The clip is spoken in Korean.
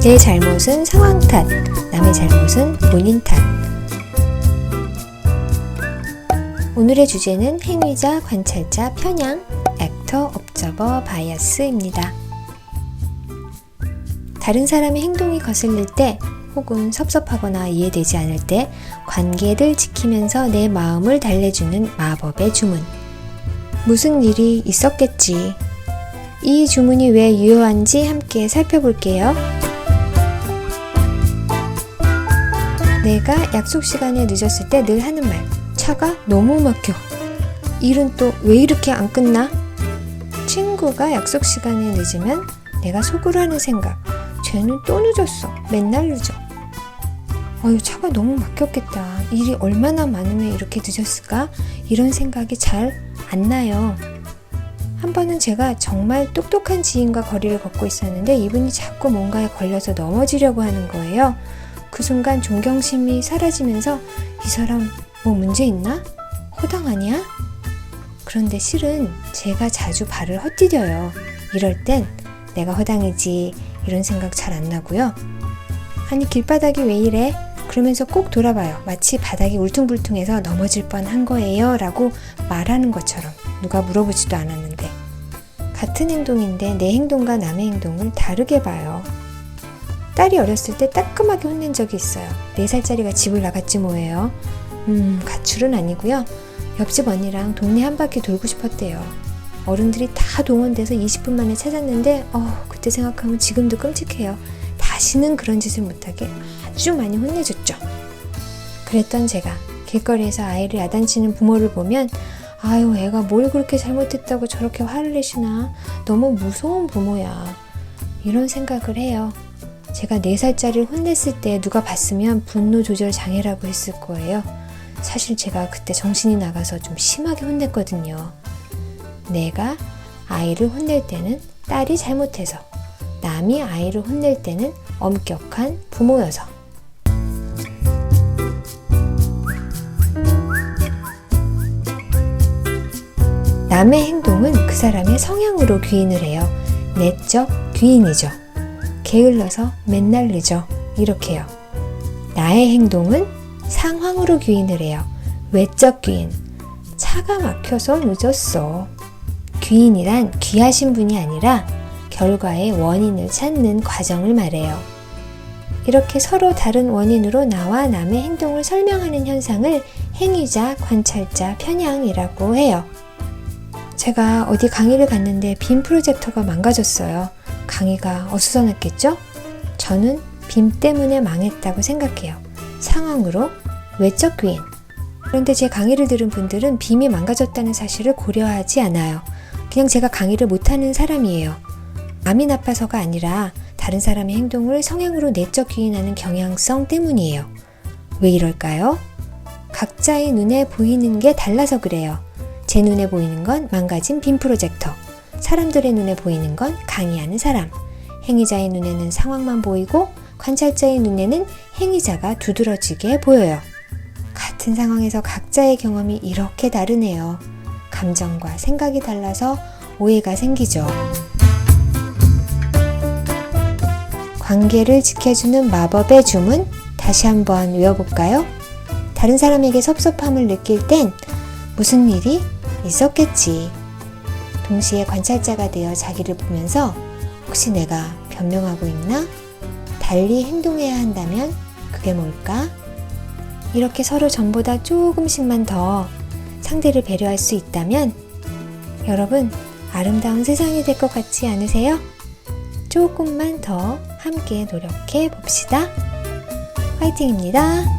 내 잘못은 상황 탓, 남의 잘못은 본인 탓. 오늘의 주제는 행위자, 관찰자, 편향, 액터, 업저버, 바이어스입니다. 다른 사람의 행동이 거슬릴 때 혹은 섭섭하거나 이해되지 않을 때 관계를 지키면서 내 마음을 달래주는 마법의 주문. 무슨 일이 있었겠지. 이 주문이 왜 유효한지 함께 살펴볼게요. 내가 약속 시간에 늦었을 때 늘 하는 말. 차가 너무 막혀. 일은 또 왜 이렇게 안 끝나? 친구가 약속 시간에 늦으면 내가 속으로 하는 생각. 쟤는 또 늦었어. 맨날 늦어. 어휴, 차가 너무 막혔겠다. 일이 얼마나 많으면 이렇게 늦었을까? 이런 생각이 잘 안 나요. 한 번은 제가 정말 똑똑한 지인과 거리를 걷고 있었는데 이분이 자꾸 뭔가에 걸려서 넘어지려고 하는 거예요. 그 순간 존경심이 사라지면서 이 사람 뭐 문제 있나? 호당 아니야? 그런데 실은 제가 자주 발을 헛디뎌요. 이럴 땐 내가 허당이지 이런 생각 잘 안 나고요. 아니 길바닥이 왜 이래? 그러면서 꼭 돌아봐요. 마치 바닥이 울퉁불퉁해서 넘어질 뻔한 거예요. 라고 말하는 것처럼 누가 물어보지도 않았는데 같은 행동인데 내 행동과 남의 행동을 다르게 봐요. 딸이 어렸을 때 따끔하게 혼낸 적이 있어요. 4살짜리가 집을 나갔지 뭐예요. 음, 가출은 아니고요. 옆집 언니랑 동네 한 바퀴 돌고 싶었대요. 어른들이 다 동원돼서 20분 만에 찾았는데 어, 그때 생각하면 지금도 끔찍해요. 다시는 그런 짓을 못하게 아주 많이 혼내줬죠. 그랬던 제가 길거리에서 아이를 야단치는 부모를 보면 아유 애가 뭘 그렇게 잘못했다고 저렇게 화를 내시나 너무 무서운 부모야 이런 생각을 해요. 제가 4살짜리를 혼냈을 때 누가 봤으면 분노 조절 장애라고 했을 거예요. 사실 제가 그때 정신이 나가서 좀 심하게 혼냈거든요. 내가 아이를 혼낼 때는 딸이 잘못해서, 남이 아이를 혼낼 때는 엄격한 부모여서. 남의 행동은 그 사람의 성향으로 귀인을 해요. 내적 귀인이죠. 게을러서 맨날 늦어. 이렇게요. 나의 행동은 상황으로 귀인을 해요. 외적 귀인. 차가 막혀서 늦었어. 귀인이란 귀하신 분이 아니라 결과의 원인을 찾는 과정을 말해요. 이렇게 서로 다른 원인으로 나와 남의 행동을 설명하는 현상을 행위자, 관찰자, 편향이라고 해요. 제가 어디 강의를 갔는데 빔 프로젝터가 망가졌어요. 강의가 어수선했겠죠? 저는 빔 때문에 망했다고 생각해요. 상황으로 외적 귀인. 그런데 제 강의를 들은 분들은 빔이 망가졌다는 사실을 고려하지 않아요. 그냥 제가 강의를 못하는 사람이에요. 마음이 나빠서가 아니라 다른 사람의 행동을 성향으로 내적 귀인하는 경향성 때문이에요. 왜 이럴까요? 각자의 눈에 보이는 게 달라서 그래요. 제 눈에 보이는 건 망가진 빔 프로젝터. 사람들의 눈에 보이는 건 강의하는 사람. 행위자의 눈에는 상황만 보이고 관찰자의 눈에는 행위자가 두드러지게 보여요. 같은 상황에서 각자의 경험이 이렇게 다르네요. 감정과 생각이 달라서 오해가 생기죠. 관계를 지켜주는 마법의 주문 다시 한번 외워볼까요? 다른 사람에게 섭섭함을 느낄 땐 무슨 일이 있었겠지. 동시에 관찰자가 되어 자기를 보면서 혹시 내가 변명하고 있나? 달리 행동해야 한다면 그게 뭘까? 이렇게 서로 전보다 조금씩만 더 상대를 배려할 수 있다면 여러분 아름다운 세상이 될 것 같지 않으세요? 조금만 더 함께 노력해 봅시다. 화이팅입니다.